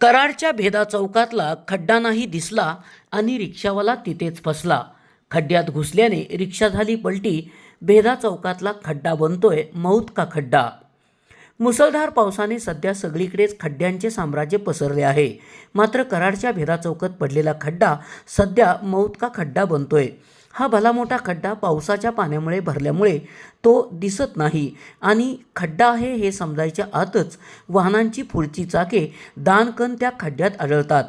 कराडच्या भेदा चौकातला खड्डा नाही दिसला आणि रिक्षावाला तिथेच फसला. खड्ड्यात घुसल्याने रिक्षा झाली पलटी. भेदा चौकातला खड्डा बनतोय मौत का खड्डा? मुसळधार पावसाने सध्या सगळीकडेच खड्ड्यांचे साम्राज्य पसरले आहे. मात्र कराडच्या भेदा चौकात पडलेला खड्डा सध्या मौत का खड्डा बनतोय. हा भला मोठा खड्डा पावसाच्या पाण्यामुळे भरल्यामुळे तो दिसत नाही. आणि खड्डा आहे हे समजायच्या आतच वाहनांची पुढची चाके दानकन त्या खड्ड्यात आढळतात.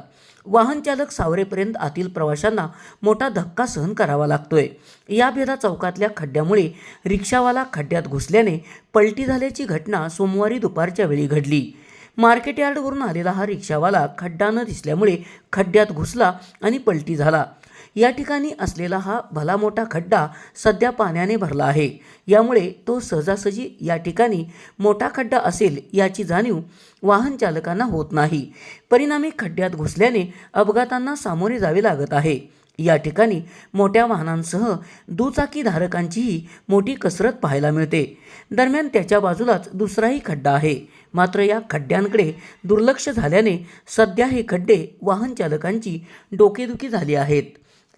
वाहन चालक सावरेपर्यंत आतील प्रवाशांना मोठा धक्का सहन करावा लागतोय. या भेदा चौकातल्या खड्ड्यामुळे रिक्षावाला खड्ड्यात घुसल्याने पलटी झाल्याची घटना सोमवारी दुपारच्या वेळी घडली. मार्केट यार्डवरून आलेला हा रिक्षावाला खड्डा न दिसल्यामुळे खड्ड्यात घुसला आणि पलटी झाला. या ठिकाणी असलेला हा भला मोठा खड्डा सध्या पाण्याने भरला आहे. यामुळे तो सहजासहजी या ठिकाणी मोठा खड्डा असेल याची जाणीव वाहन चालकांना होत नाही. परिणामी खड्ड्यात घुसल्याने अपघातांना सामोरे जावे लागत आहे. या ठिकाणी मोठ्या वाहनांसह दुचाकीधारकांचीही मोठी कसरत पाहायला मिळते. दरम्यान त्याच्या बाजूलाच दुसराही खड्डा आहे. मात्र या खड्ड्यांकडे दुर्लक्ष झाल्याने सध्या हे खड्डे वाहन चालकांची डोकेदुखी झाली आहेत.